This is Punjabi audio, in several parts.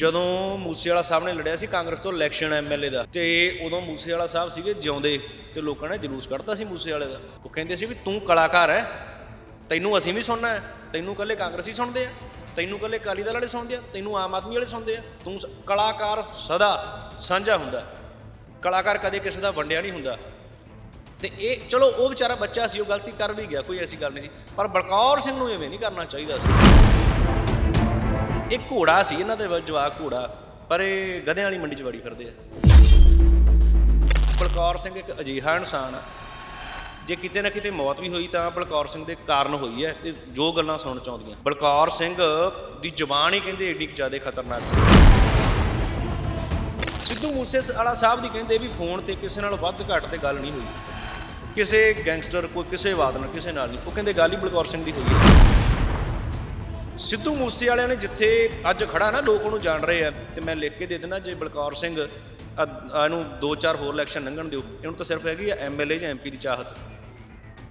ਜਦੋਂ ਮੂਸੇਵਾਲਾ ਸਾਹਿਬ ਨੇ ਲੜਿਆ ਸੀ ਕਾਂਗਰਸ ਤੋਂ ਇਲੈਕਸ਼ਨ ਐਮਐਲਏ ਦਾ, ਤੇ ਉਦੋਂ ਮੂਸੇਵਾਲਾ ਸਾਹਿਬ ਸੀਗੇ ਜਿਉਂਦੇ, ਤੇ ਲੋਕਾਂ ਨੇ ਜਲੂਸ ਕੱਢਤਾ ਸੀ ਮੂਸੇਵਾਲੇ ਦਾ। ਉਹ ਕਹਿੰਦੇ ਸੀ ਵੀ ਤੂੰ ਕਲਾਕਾਰ ਹੈ ਤੈਨੂੰ ਅਸੀਂ ਵੀ ਸੁਣਨਾ ਹੈ ਤੈਨੂੰ ਕੱਲੇ ਕਾਂਗਰਸੀ ਸੁਣਦੇ ਆ, ਤੈਨੂੰ ਕੱਲੇ ਅਕਾਲੀ ਦਲ ਵਾਲੇ ਸੁਣਦੇ ਆ, ਤੈਨੂੰ ਆਮ ਆਦਮੀ ਵਾਲੇ ਸੁਣਦੇ ਆ। ਤੂੰ ਕਲਾਕਾਰ ਸਦਾ ਸਾਂਝਾ ਹੁੰਦਾ ਕਲਾਕਾਰ ਕਦੇ ਕਿਸੇ ਦਾ ਵੰਡਿਆ ਨਹੀਂ ਹੁੰਦਾ। ਤੇ ਇਹ, ਚਲੋ, ਉਹ ਵਿਚਾਰਾ ਬੱਚਾ ਸੀ, ਉਹ ਗਲਤੀ ਕਰ ਵੀ ਗਿਆ, ਕੋਈ ਐਸੀ ਗੱਲ ਨਹੀਂ ਸੀ। ਪਰ ਬਲਕੌਰ ਸਿੰਘ ਨੂੰ ਐਵੇਂ ਨਹੀਂ ਕਰਨਾ ਚਾਹੀਦਾ ਸੀ। ਇਹ ਘੋੜਾ ਸੀ, ਇਹਨਾਂ ਦੇ ਜਵਾਕ ਘੋੜਾ, ਪਰ ਇਹ ਗਧਿਆਂ ਵਾਲੀ ਮੰਡੀ 'ਚ ਵੜੀ ਫਿਰਦੇ ਆ। ਬਲਕੌਰ ਸਿੰਘ ਇੱਕ ਅਜੀਹਾ ਇਨਸਾਨ ਆ। ਜੇ ਕਿਤੇ ਨਾ ਕਿਤੇ ਮੌਤ ਵੀ ਹੋਈ ਤਾਂ ਬਲਕੌਰ ਸਿੰਘ ਦੇ ਕਾਰਨ ਹੋਈ ਹੈ ਤੇ ਜੋ ਗੱਲਾਂ ਸੁਣਨ ਚਾਹੁੰਦੀਆਂ ਬਲਕੌਰ ਸਿੰਘ ਦੀ ਜ਼ੁਬਾਨ ਹੀ ਕਹਿੰਦੇ ਏਡੀ ਜ਼ਿਆਦਾ ਖਤਰਨਾਕ ਸੀ। ਸਿੱਧੂ ਮੂਸੇ ਵਾਲਾ ਸਾਹਿਬ ਦੀ ਕਹਿੰਦੇ ਵੀ ਫੋਨ ਤੇ ਕਿਸੇ ਨਾਲ ਵੱਧ ਘੱਟ ਤੇ ਗੱਲ ਨਹੀਂ ਹੋਈ। ਕਿਸੇ ਗੈਂਗਸਟਰ ਕੋਈ, ਕਿਸੇ ਵਾਦ ਨਾਲ ਕਿਸੇ ਨਾਲ ਨਹੀਂ। ਉਹ ਕਹਿੰਦੇ ਗੱਲ ਹੀ ਬਲਕੌਰ ਸਿੰਘ ਦੀ ਹੋਈ ਹੈ। ਸਿੱਧੂ ਮੂਸੇ ਵਾਲਿਆਂ ਨੇ ਜਿੱਥੇ ਅੱਜ ਖੜਾ ਨਾ, ਲੋਕ ਉਹਨੂੰ ਜਾਣ ਰਹੇ ਆ। ਤੇ ਮੈਂ ਲਿਖ ਕੇ ਦੇ ਦਿੰਦਾ, ਜੇ ਬਲਕੌਰ ਸਿੰਘ ਅ- ਅ- ਇਹਨੂੰ ਦੋ ਚਾਰ ਹੋਰ ਇਲੈਕਸ਼ਨ ਲੰਘਣ ਦਿਓ, ਇਹਨੂੰ ਤਾਂ ਸਿਰਫ ਹੈਗੀ ਆ ਐਮਐਲਏ ਜਾਂ ਐਮਪੀ ਦੀ ਚਾਹਤ।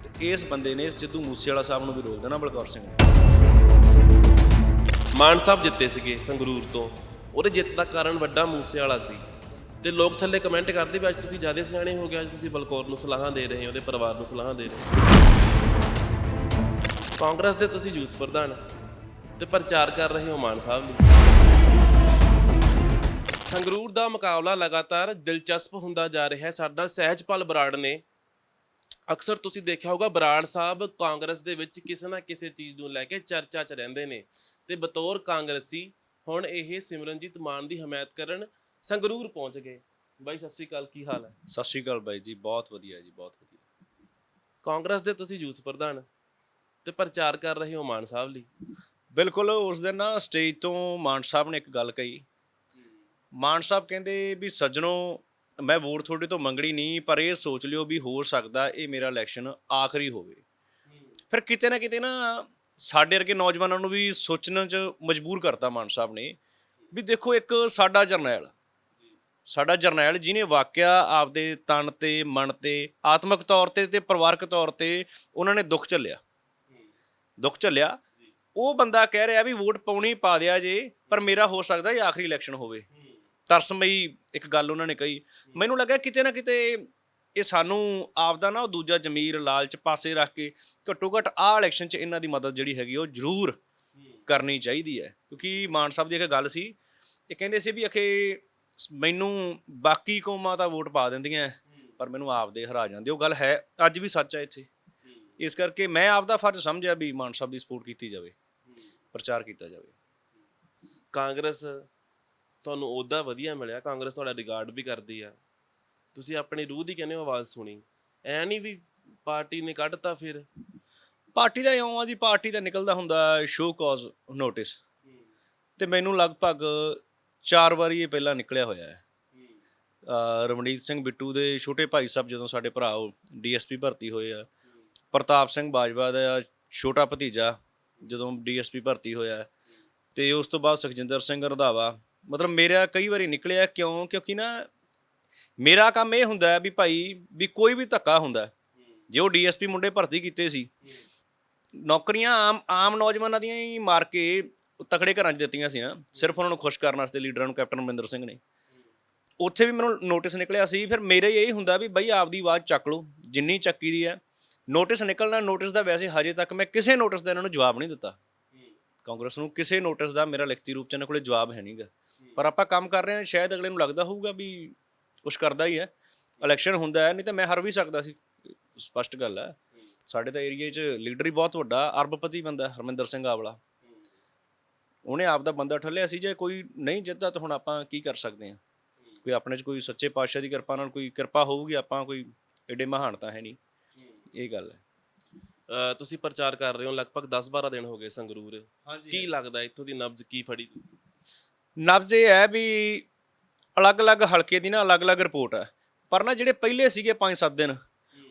ਤੇ ਇਸ ਬੰਦੇ ਨੇ ਸਿੱਧੂ ਮੂਸੇ ਵਾਲਾ ਸਾਹਿਬ ਨੂੰ ਵੀ ਰੋਲ ਦੇਣਾ ਬਲਕੌਰ ਸਿੰਘ ਮਾਨ ਸਾਹਿਬ ਜਿੱਤੇ ਸੀਗੇ ਸੰਗਰੂਰ ਤੋਂ। ਉਹਦੇ ਜਿੱਤ ਦਾ ਕਾਰਨ ਵੱਡਾ ਮੂਸੇ ਵਾਲਾ ਸੀ। ਤੇ ਲੋਕ ਥੱਲੇ ਕਮੈਂਟ ਕਰਦੇ ਵੀ ਅੱਜ ਤੁਸੀਂ ਜ਼ਿਆਦਾ ਸਿਆਣੇ ਹੋ ਗਏ, ਅੱਜ ਤੁਸੀਂ ਬਲਕੌਰ ਨੂੰ ਸਲਾਹਾਂ ਦੇ ਰਹੇ ਹੋ, ਉਹਦੇ ਪਰਿਵਾਰ ਨੂੰ ਸਲਾਹਾਂ ਦੇ ਰਹੇ ਹੋ। ਕਾਂਗਰਸ ਦੇ ਤੁਸੀਂ ਯੂਥ ਪ੍ਰਧਾਨ ਤੇ ਪ੍ਰਚਾਰ ਕਰ ਰਹੇ ਹੋ ਮਾਨ ਸਾਹਿਬ ਲਈ ਸੰਗਰੂਰ ਦਾ ਮੁਕਾਬਲਾ ਲਗਾਤਾਰ ਦਿਲਚਸਪ ਹੁੰਦਾ ਜਾ ਰਿਹਾ ਹੈ। ਸਾਡੇ ਸਹਿਜਪਾਲ ਬਰਾੜ ਨੇ। ਅਕਸਰ ਤੁਸੀਂ ਦੇਖਿਆ ਹੋਗਾ ਬਰਾੜ ਸਾਹਿਬ ਕਾਂਗਰਸ ਦੇ ਵਿੱਚ ਕਿਸੇ ਨਾ ਕਿਸੇ ਚੀਜ਼ ਨੂੰ ਲੈ ਕੇ ਚਰਚਾ 'ਚ ਰਹਿੰਦੇ ਨੇ। ਤੇ ਬਤੌਰ ਕਾਂਗਰਸੀ ਹੁਣ ਇਹ ਸਿਮਰਨਜੀਤ ਮਾਨ ਦੀ ਹਮਾਇਤ ਕਰਨ ਸੰਗਰੂਰ ਪਹੁੰਚ ਗਏ। ਬਾਈ ਸਤਿ ਸ਼੍ਰੀ ਅਕਾਲ ਕੀ ਹਾਲ ਹੈ? ਸਤਿ ਸ਼੍ਰੀ ਅਕਾਲ ਬਾਈ ਜੀ ਬਹੁਤ ਵਧੀਆ ਜੀ ਬਹੁਤ ਵਧੀਆ। ਕਾਂਗਰਸ ਦੇ ਤੁਸੀਂ ਯੂਥ ਪ੍ਰਧਾਨ ਤੇ ਪ੍ਰਚਾਰ ਕਰ ਰਹੇ ਹੋ ਮਾਨ ਸਾਹਿਬ ਲਈ ਬਿਲਕੁਲ ਉਸ ਦਿਨ ਨਾ ਸਟੇਜ ਤੋਂ ਮਾਨ ਸਾਹਿਬ ਨੇ ਇੱਕ ਗੱਲ ਕਹੀ। ਮਾਨ ਸਾਹਿਬ ਕਹਿੰਦੇ ਵੀ ਸੱਜਣੋ ਮੈਂ ਵੋਟ ਤੁਹਾਡੇ ਤੋਂ ਮੰਗਣੀ ਨਹੀਂ ਪਰ ਇਹ ਸੋਚ ਲਿਓ ਵੀ ਹੋ ਸਕਦਾ ਇਹ ਮੇਰਾ ਇਲੈਕਸ਼ਨ ਆਖਰੀ ਹੋਵੇ। ਫਿਰ ਕਿਤੇ ਨਾ ਕਿਤੇ ਨਾ ਸਾਡੇ ਵਰਗੇ ਨੌਜਵਾਨਾਂ ਨੂੰ ਵੀ ਸੋਚਣ 'ਚ ਮਜਬੂਰ ਕਰਤਾ ਮਾਨ ਸਾਹਿਬ ਨੇ ਵੀ ਦੇਖੋ ਇੱਕ ਸਾਡਾ ਜਰਨੈਲ ਸਾਡਾ ਜਰਨੈਲ ਜਿਹਨੇ ਵਾਕਿਆ ਆਪਦੇ ਤਨ ਤੇ ਮਨ ਤੇ ਆਤਮਿਕ ਤੌਰ ਤੇ ਤੇ ਪਰਿਵਾਰਕ ਤੌਰ ਤੇ ਉਹਨਾਂ ਨੇ ਦੁੱਖ ਝੱਲਿਆ। ਦੁੱਖ ਝੱਲਿਆ ਉਹ ਬੰਦਾ ਕਹਿ ਰਿਹਾ ਵੀ ਵੋਟ ਪਾਉਣੀ ਪਾ ਦਿਆ ਜੇ, ਪਰ ਮੇਰਾ ਹੋ ਸਕਦਾ ਇਹ ਆਖਰੀ ਇਲੈਕਸ਼ਨ ਹੋਵੇ। ਤਰਸਮਈ ਇੱਕ ਗੱਲ ਉਹਨਾਂ ਨੇ ਕਹੀ। ਮੈਨੂੰ ਲੱਗਾ ਕਿਤੇ ਨਾ ਕਿਤੇ ਇਹ ਸਾਨੂੰ ਆਪਦਾ ਨਾ ਉਹ ਦੂਜਾ ਜ਼ਮੀਰ ਲਾਲਚ ਪਾਸੇ ਰੱਖ ਕੇ ਘੱਟੋ ਘੱਟ ਆਹ ਇਲੈਕਸ਼ਨ 'ਚ ਇਹਨਾਂ ਦੀ ਮਦਦ ਜਿਹੜੀ ਹੈਗੀ ਉਹ ਜ਼ਰੂਰ ਕਰਨੀ ਚਾਹੀਦੀ ਹੈ। ਕਿਉਂਕਿ ਮਾਨ ਸਾਹਿਬ ਦੀ ਇੱਕ ਗੱਲ ਸੀ, ਇਹ ਕਹਿੰਦੇ ਸੀ ਵੀ ਅਖੇ ਮੈਨੂੰ ਬਾਕੀ ਕੌਮਾਂ ਤਾਂ ਵੋਟ ਪਾ ਦਿੰਦੀਆਂ ਪਰ ਮੈਨੂੰ ਆਪਦੇ ਹਰਾ ਜਾਂਦੇ। ਉਹ ਗੱਲ ਹੈ, ਅੱਜ ਵੀ ਸੱਚ ਹੈ ਇੱਥੇ। ਇਸ ਕਰਕੇ ਮੈਂ ਆਪਦਾ ਫਰਜ਼ ਸਮਝਿਆ ਵੀ ਮਾਨ ਸਾਹਿਬ ਦੀ ਸਪੋਰਟ ਕੀਤੀ ਜਾਵੇ। ਪ੍ਰਚਾਰ ਕੀਤਾ ਜਾਵੇ। ਕਾਂਗਰਸ ਤੁਹਾਨੂੰ ਉਹਦਾ ਵਧੀਆ ਮਿਲਿਆ, ਕਾਂਗਰਸ ਤੁਹਾਡਾ ਰਿਗਾਰਡ ਵੀ ਕਰਦੀ ਆ। ਤੁਸੀਂ ਆਪਣੀ ਰੂਹ ਦੀ ਕਹਿੰਦੇ ਹੋ ਆਵਾਜ਼ ਸੁਣੀ। ਐ ਨਹੀਂ ਵੀ ਪਾਰਟੀ ਨੇ ਕੱਢਤਾ ਫਿਰ? ਪਾਰਟੀ ਦਾ ਇਉਂ ਆ ਜੀ, ਪਾਰਟੀ ਦਾ ਨਿਕਲਦਾ ਹੁੰਦਾ ਸ਼ੋ ਕਾਜ਼ ਨੋਟਿਸ ਤੇ ਮੈਨੂੰ ਲਗਭਗ ਚਾਰ ਵਾਰੀ ਇਹ ਪਹਿਲਾਂ ਨਿਕਲਿਆ ਹੋਇਆ ਹੈ। ਅਹ ਰਮਣੀਤ ਸਿੰਘ ਬਿੱਟੂ ਦੇ ਛੋਟੇ ਭਾਈ ਸਾਹਿਬ ਜਦੋਂ ਸਾਡੇ ਭਰਾ ਉਹ ਡੀਐਸਪੀ ਭਰਤੀ ਹੋਏ ਆ, ਪ੍ਰਤਾਪ ਸਿੰਘ ਬਾਜਵਾ ਦਾ ਛੋਟਾ ਭਤੀਜਾ ਜਦੋਂ ਡੀਐਸਪੀ ਭਰਤੀ ਹੋਇਆ ਤੇ ਉਸ ਤੋਂ ਬਾਅਦ ਸੁਖਜਿੰਦਰ ਸਿੰਘ ਰੰਧਾਵਾ, ਮਤਲਬ ਮੇਰਾ ਕਈ ਵਾਰੀ ਨਿਕਲਿਆ ਕਿਉਂ? ਕਿਉਂਕਿ ਨਾ ਮੇਰਾ ਕੰਮ ਇਹ ਹੁੰਦਾ ਵੀ ਭਾਈ ਵੀ ਕੋਈ ਵੀ ਧੱਕਾ ਹੁੰਦਾ ਜੇ ਉਹ ਡੀਐਸਪੀ ਮੁੰਡੇ ਭਰਤੀ ਕੀਤੇ ਸੀ, ਨੌਕਰੀਆਂ ਆਮ ਆਮ ਨੌਜਵਾਨਾਂ ਦੀਆਂ ਹੀ ਮਾਰ ਕੇ ਤਕੜੇ ਘਰਾਂ 'ਚ ਦਿੱਤੀਆਂ ਸੀ ਨਾ। ਸਿਰਫ ਉਹਨਾਂ ਨੂੰ ਖੁਸ਼ ਕਰਨ ਵਾਸਤੇ ਲੀਡਰਾਂ ਨੂੰ ਕੈਪਟਨ ਅਮਰਿੰਦਰ ਸਿੰਘ ਨੇ। ਉੱਥੇ ਵੀ ਮੈਨੂੰ ਨੋਟਿਸ ਨਿਕਲਿਆ ਸੀ। ਫਿਰ ਮੇਰੇ ਇਹ ਹੁੰਦਾ ਵੀ ਬਈ ਆਪਦੀ ਆਵਾਜ਼ ਚੱਕ ਲਓ। ਜਿੰਨੀ ਚੱਕੀ ਦੀ ਹੈ ਨੋਟਿਸ ਨਿਕਲਣਾ ਨੋਟਿਸ ਦਾ ਵੈਸੇ ਹਜੇ ਤੱਕ ਮੈਂ ਕਿਸੇ ਨੋਟਿਸ ਦਾ ਇਹਨਾਂ ਨੂੰ ਜਵਾਬ ਨਹੀਂ ਦਿੱਤਾ। ਕਾਂਗਰਸ ਨੂੰ ਕਿਸੇ ਨੋਟਿਸ ਦਾ ਮੇਰਾ ਲਿਖਤੀ ਰੂਪ ਚ ਇਹਨਾਂ ਕੋਲੇ ਜਵਾਬ ਹੈ ਨਹੀਂਗਾ। ਪਰ ਆਪਾਂ ਕੰਮ ਕਰ ਰਹੇ ਹਾਂ, ਸ਼ਾਇਦ ਅਗਲੇ ਨੂੰ ਲੱਗਦਾ ਹੋਊਗਾ ਵੀ ਕੁਛ ਕਰਦਾ ਹੀ ਹੈ। ਇਲੈਕਸ਼ਨ ਹੁੰਦਾ ਹੈ, ਨਹੀਂ ਤਾਂ ਮੈਂ ਹਰ ਵੀ ਸਕਦਾ ਸੀ। ਸਪਸ਼ਟ ਗੱਲ ਹੈ। ਸਾਡੇ ਤਾਂ ਏਰੀਆ 'ਚ ਲੀਡਰ ਹੀ ਬਹੁਤ ਵੱਡਾ, ਅਰਬਪਤੀ ਬੰਦਾ, ਹਰਮਿੰਦਰ ਸਿੰਘ ਆਵਲਾ। ਉਹਨੇ ਆਪ ਦਾ ਬੰਦਾ ਠੱਲਿਆ ਸੀ, ਜੇ ਕੋਈ ਨਹੀਂ ਜਿੱਤਦਾ ਤਾਂ ਹੁਣ ਆਪਾਂ ਕੀ ਕਰ ਸਕਦੇ ਹਾਂ? ਕੋਈ ਆਪਣੇ 'ਚ ਕੋਈ ਸੱਚੇ ਪਾਤਸ਼ਾਹ ਦੀ ਕਿਰਪਾ ਨਾਲ ਕੋਈ ਕਿਰਪਾ ਹੋਊਗੀ, ਆਪਾਂ ਕੋਈ ਏਡੇ ਮਹਾਨ ਤਾਂ ਹੈ ਨਹੀਂ। ਇਹ ਗੱਲ ਹੈ। ਅਹ ਤੁਸੀਂ ਪ੍ਰਚਾਰ ਕਰ ਰਹੇ ਹੋ ਲਗਭਗ 10-12 ਦਿਨ ਹੋ ਗਏ ਸੰਗਰੂਰ। ਕੀ ਲੱਗਦਾ ਇੱਥੋਂ ਦੀ ਨਬਜ਼ ਕੀ ਫੜੀ ਤੁਸੀਂ? ਨਬਜ਼ ਇਹ ਹੈ ਵੀ ਅਲੱਗ-ਅਲੱਗ ਹਲਕੇ ਦੀ ਨਾ ਅਲੱਗ-ਅਲੱਗ ਰਿਪੋਰਟ ਹੈ। ਪਰ ਨਾ ਜਿਹੜੇ ਪਹਿਲੇ ਸੀਗੇ 5-7 ਦਿਨ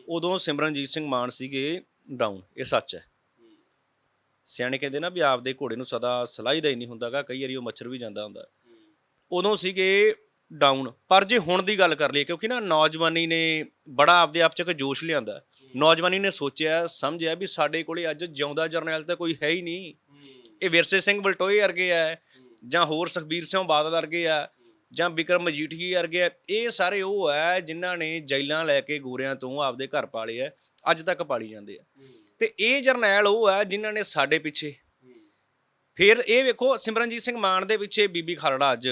ਉਦੋਂ ਸਿਮਰਨਜੀਤ ਸਿੰਘ ਮਾਨ ਸੀਗੇ ਡਾਊਨ ਇਹ ਸੱਚ ਹੈ। ਸਿਆਣੇ ਕਹਿੰਦੇ ਨਾ ਵੀ ਆਪਦੇ ਘੋੜੇ ਨੂੰ ਸਦਾ ਸਲਾਈ ਦਾ ਹੀ ਨਹੀਂ ਹੁੰਦਾਗਾ ਕਈ ਵਾਰੀ ਉਹ ਮੱਛਰ ਵੀ ਜਾਂਦਾ ਹੁੰਦਾ। ਉਦੋਂ ਸੀਗੇ ਡਾਊਨ ਪਰ ਜੇ ਹੁਣ ਦੀ ਗੱਲ ਕਰ ਲਈਏ, ਕਿਉਂਕਿ ਨਾ ਨੌਜਵਾਨੀ ਨੇ ਬੜਾ ਆਪਦੇ ਆਪ ਚ ਇੱਕ ਜੋਸ਼ ਲਿਆਂਦਾ। ਨੌਜਵਾਨੀ ਨੇ ਸੋਚਿਆ, ਸਮਝਿਆ ਵੀ ਸਾਡੇ ਕੋਲੇ ਅੱਜ ਜਿਉਂਦਾ ਜਰਨੈਲ ਤਾਂ ਕੋਈ ਹੈ ਹੀ ਨਹੀਂ। ਇਹ ਵਿਰਸੇ ਸਿੰਘ ਬਲਟੋਏ ਵਰਗੇ ਆ, ਜਾਂ ਹੋਰ ਸੁਖਬੀਰ ਸਿੰਘ ਬਾਦਲ ਵਰਗੇ ਆ, ਜਾਂ ਵਿਕਰਮ ਮਜੀਠੀ ਵਰਗੇ ਆ, ਇਹ ਸਾਰੇ ਉਹ ਆ ਜਿਨ੍ਹਾਂ ਨੇ ਜੈਲਾਂ ਲੈ ਕੇ ਗੋਰਿਆਂ ਤੋਂ ਆਪਦੇ ਘਰ ਪਾਲੇ ਆ, ਅੱਜ ਤੱਕ ਪਾਲੀ ਜਾਂਦੇ ਆ। ਤੇ ਇਹ ਜਰਨੈਲ ਉਹ ਆ ਜਿਨ੍ਹਾਂ ਨੇ ਸਾਡੇ ਪਿੱਛੇ। ਫਿਰ ਇਹ ਵੇਖੋ ਸਿਮਰਨਜੀਤ ਸਿੰਘ ਮਾਨ ਦੇ ਪਿੱਛੇ ਬੀਬੀ ਖਾਲੜਾ ਅੱਜ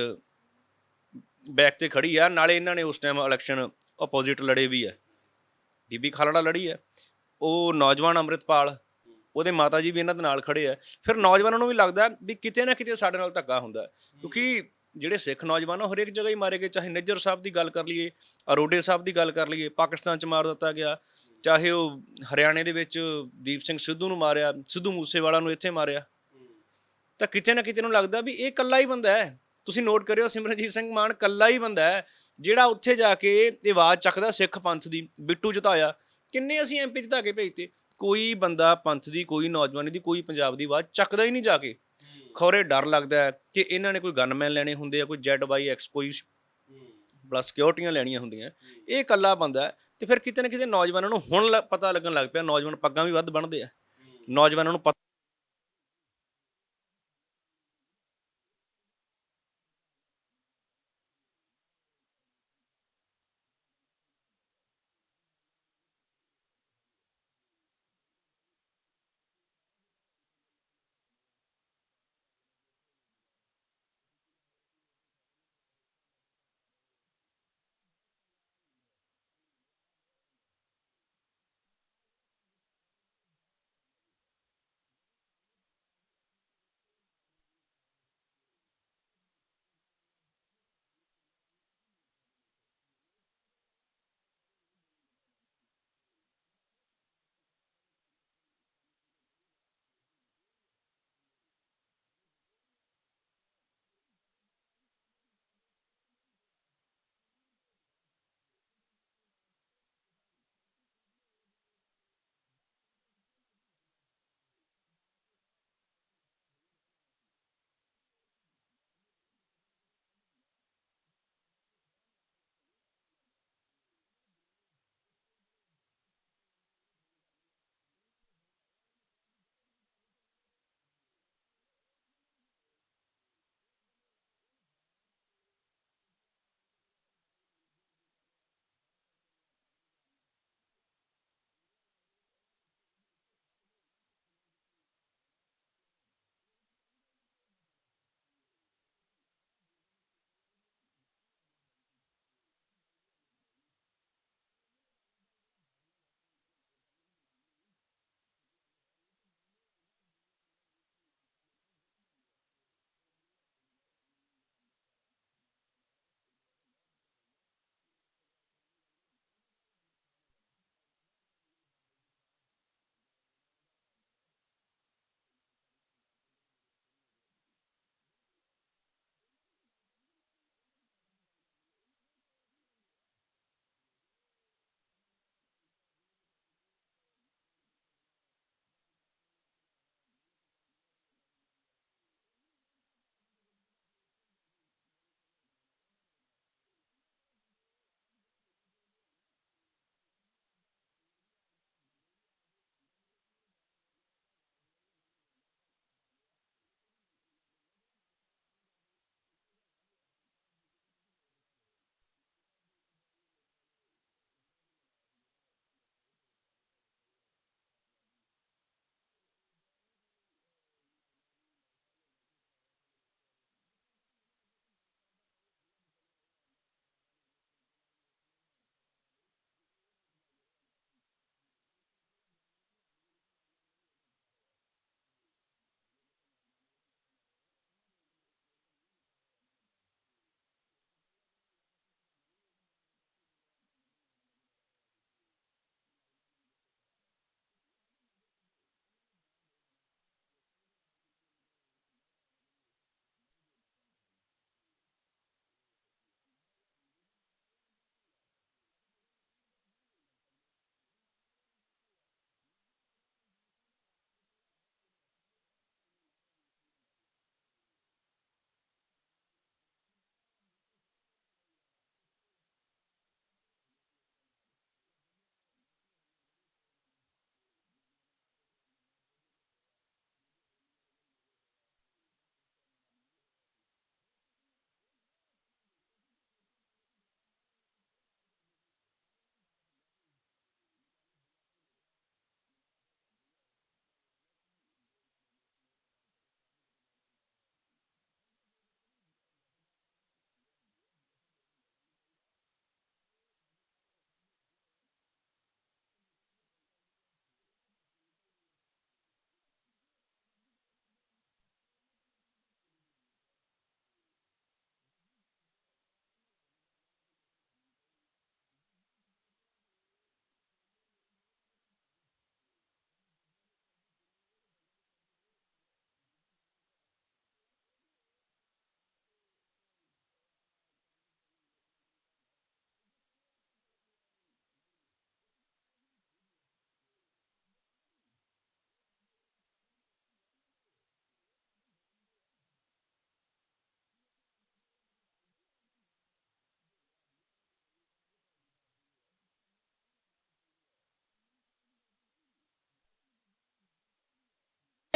ਬੈਕ ਤੇ ਖੜੀ ਆ, ਨਾਲੇ ਇਹਨਾਂ ਨੇ ਉਸ ਟਾਈਮ ਇਲੈਕਸ਼ਨ ਆਪੋਜ਼ਿਟ ਲੜੇ ਵੀ ਆ। ਬੀਬੀ ਖਾਲੜਾ ਲੜੀ ਆ, ਉਹ ਨੌਜਵਾਨ ਅੰਮ੍ਰਿਤਪਾਲ, ਉਹਦੇ ਮਾਤਾ ਜੀ ਵੀ ਇਹਨਾਂ ਦੇ ਨਾਲ ਖੜੇ ਆ। ਫਿਰ ਨੌਜਵਾਨਾਂ ਨੂੰ ਵੀ ਲੱਗਦਾ ਵੀ ਕਿਤੇ ਨਾ ਕਿਤੇ ਸਾਡੇ ਨਾਲ ਧੱਕਾ ਹੁੰਦਾ। ਕਿਉਂਕਿ ਜਿਹੜੇ ਸਿੱਖ ਨੌਜਵਾਨ ਉਹ ਹਰੇਕ ਜਗ੍ਹਾ ਹੀ ਮਾਰੇ ਗਏ, ਚਾਹੇ ਨਿੱਜਰ ਸਾਹਿਬ ਦੀ ਗੱਲ ਕਰ ਲਈਏ ਅਰੋਡੇ ਸਾਹਿਬ ਦੀ ਗੱਲ ਕਰ ਲਈਏ, ਪਾਕਿਸਤਾਨ ਚ ਮਾਰ ਦਿੱਤਾ ਗਿਆ, ਚਾਹੇ ਉਹ ਹਰਿਆਣੇ ਦੇ ਵਿੱਚ ਦੀਪ ਸਿੰਘ ਸਿੱਧੂ ਨੂੰ ਮਾਰਿਆ, ਸਿੱਧੂ ਮੂਸੇਵਾਲਾ ਨੂੰ ਇੱਥੇ ਮਾਰਿਆ। ਤਾਂ ਕਿਤੇ ਨਾ ਕਿਤੇ ਨੂੰ ਲੱਗਦਾ ਵੀ ਇਹ ਇਕੱਲਾ ਹੀ ਬੰਦਾ ਹੈ। ਤੁਸੀਂ ਨੋਟ ਕਰਿਓ ਸਿਮਰਨਜੀਤ ਸਿੰਘ ਮਾਨ ਕੱਲਾ ਹੀ ਬੰਦਾ ਹੈ ਜਿਹੜਾ ਉੱਥੇ ਜਾ ਕੇ ਇਹ ਆਵਾਜ਼ ਚੱਕਦਾ ਸਿੱਖ ਪੰਥ ਦੀ ਬਿੱਟੂ ਜਿਤਾਇਆ। ਕਿੰਨੇ ਅਸੀਂ ਐਮਪੀ ਜਿਤਾ ਕੇ ਭੇਜਤੇ? ਕੋਈ ਬੰਦਾ ਪੰਥ ਦੀ ਕੋਈ ਨੌਜਵਾਨੀ ਦੀ ਕੋਈ ਪੰਜਾਬ ਦੀ ਆਵਾਜ਼ ਚੱਕਦਾ ਹੀ ਨਹੀਂ ਜਾ ਕੇ। ਖੌਰੇ ਡਰ ਲੱਗਦਾ ਹੈ ਕਿ ਇਹਨਾਂ ਨੇ ਕੋਈ ਗਨਮੈਨ ਲੈਣੇ ਹੁੰਦੇ ਆ ਕੋਈ ਜ਼ੈਡ ਵਾਈ ਐਕਸ ਕੋਈ ਪਲੱਸ ਸਿਕਿਉਰਟੀਆਂ ਲੈਣੀਆਂ ਹੁੰਦੀਆਂ। ਇਹ ਕੱਲਾ ਬੰਦਾ ਹੈ ਤੇ ਫਿਰ ਕਿਤੇ ਨਾ ਕਿਤੇ ਨੌਜਵਾਨਾਂ ਨੂੰ ਹੁਣ ਪਤਾ ਲੱਗਣ ਲੱਗ ਪਿਆ ਨੌਜਵਾਨ ਪੱਗਾਂ ਵੀ ਵੱਧ ਬਣਦੇ ਆ। ਨੌਜਵਾਨਾਂ ਨੂੰ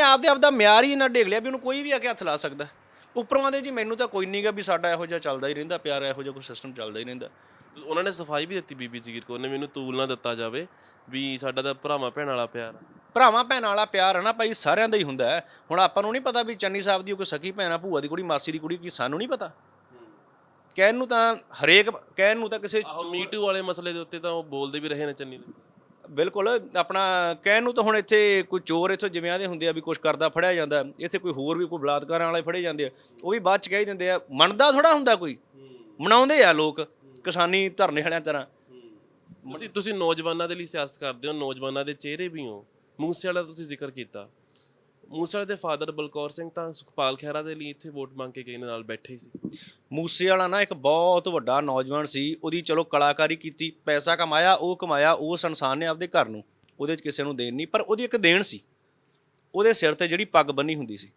ਆਪਦੇ ਆਪ ਦਾ ਮਿਆਰ ਹੀ ਨਾ ਡੇਗ ਲਿਆ ਵੀ ਉਹਨੂੰ ਕੋਈ ਵੀ ਆ ਕੇ ਹੱਥ ਲਾ ਸਕਦਾ। ਉੱਪਰੋਂ ਦੇ ਜੀ ਮੈਨੂੰ ਤਾਂ ਕੋਈ ਨਹੀਂਗਾ ਵੀ ਸਾਡਾ ਇਹੋ ਜਿਹਾ ਚੱਲਦਾ ਹੀ ਰਹਿੰਦਾ ਪਿਆਰ ਇਹੋ ਜਿਹਾ ਕੋਈ ਸਿਸਟਮ ਚੱਲਦਾ ਹੀ ਰਹਿੰਦਾ। ਉਹਨਾਂ ਨੇ ਸਫ਼ਾਈ ਵੀ ਦਿੱਤੀ ਬੀਬੀ ਜਗੀਰ ਕੌਰ ਨੇ ਮੈਨੂੰ ਤੂਲ ਨਾ ਦਿੱਤਾ ਜਾਵੇ ਵੀ ਸਾਡਾ ਤਾਂ ਭਰਾਵਾਂ ਭੈਣ ਵਾਲਾ ਪਿਆਰ ਆ। ਭਰਾਵਾਂ ਭੈਣਾਂ ਵਾਲਾ ਪਿਆਰ ਹੈ ਨਾ ਭਾਈ ਸਾਰਿਆਂ ਦਾ ਹੀ ਹੁੰਦਾ ਹੈ। ਹੁਣ ਆਪਾਂ ਨੂੰ ਨਹੀਂ ਪਤਾ ਵੀ ਚੰਨੀ ਸਾਹਿਬ ਦੀ ਕੋਈ ਸਕੀ ਭੈਣ ਆ ਭੂਆ ਦੀ ਕੁੜੀ ਮਾਸੀ ਦੀ ਕੁੜੀ ਕੀ ਸਾਨੂੰ ਨਹੀਂ ਪਤਾ? ਕਹਿਣ ਨੂੰ ਤਾਂ ਹਰੇਕ ਕਹਿਣ ਨੂੰ ਤਾਂ ਕਿਸੇ ਆਹੋ ਮੀਟੂ ਵਾਲੇ ਮਸਲੇ ਦੇ ਉੱਤੇ ਤਾਂ ਉਹ ਬੋਲਦੇ ਵੀ ਰਹੇ ਨੇ ਚੰਨੀ ਦੇ। ਬਿਲਕੁਲ, ਆਪਣਾ ਕਹਿਣ ਨੂੰ ਤਾਂ ਹੁਣ ਇੱਥੇ ਕੋਈ ਚੋਰ ਇੱਥੋਂ ਜਿਵੇਂ ਆਦੇ ਹੁੰਦੇ ਆ ਵੀ ਕੁਝ ਕਰਦਾ ਫੜਿਆ ਜਾਂਦਾ, ਇੱਥੇ ਕੋਈ ਹੋਰ ਵੀ ਕੋਈ ਬਲਾਤਕਾਰਾਂ ਵਾਲੇ ਫੜੇ ਜਾਂਦੇ ਆ, ਉਹ ਵੀ ਬਾਅਦ ਚ ਕਹਿ ਦਿੰਦੇ ਆ, ਮੰਨਦਾ ਥੋੜਾ ਹੁੰਦਾ ਕੋਈ, ਮਨਾਉਂਦੇ ਆ ਲੋਕ ਕਿਸਾਨੀ ਧਰਨੇ ਵਾਲਿਆਂ ਤਰ੍ਹਾਂ। ਤੁਸੀਂ ਤੁਸੀਂ ਨੌਜਵਾਨਾਂ ਦੇ ਲਈ ਸਿਆਸਤ ਕਰਦੇ ਹੋ, ਨੌਜਵਾਨਾਂ ਦੇ ਚਿਹਰੇ ਵੀ ਹੋ ਮੂਸੇ ਵਾਲਾ ਤੁਸੀਂ ਜ਼ਿਕਰ ਕੀਤਾ। ਮੂਸੇ ਦੇ ਫਾਦਰ ਬਲਕੌਰ ਸਿੰਘ ਤਾਂ ਸੁਖਪਾਲ ਖਹਿਰਾ ਦੇ ਲਈ ਇੱਥੇ ਵੋਟ ਮੰਗ ਕੇ ਗਏ ਨੇ, ਨਾਲ ਬੈਠੇ ਹੀ ਸੀ। ਮੂਸੇ ਵਾਲਾ ਨਾ ਇੱਕ ਬਹੁਤ ਵੱਡਾ ਨੌਜਵਾਨ ਸੀ, ਉਹਦੀ ਚਲੋ ਕਲਾਕਾਰੀ ਕੀਤੀ, ਪੈਸਾ ਕਮਾਇਆ, ਉਹ ਕਮਾਇਆ ਉਸ ਇਨਸਾਨ ਨੇ ਆਪਦੇ ਘਰ ਨੂੰ, ਉਹਦੇ 'ਚ ਕਿਸੇ ਨੂੰ ਦੇਣ ਨਹੀਂ, ਪਰ ਉਹਦੀ ਇੱਕ ਦੇਣ ਸੀ। ਉਹਦੇ ਸਿਰ ਤੇ ਜਿਹੜੀ ਪੱਗ ਬੰਨੀ ਹੁੰਦੀ ਸੀ।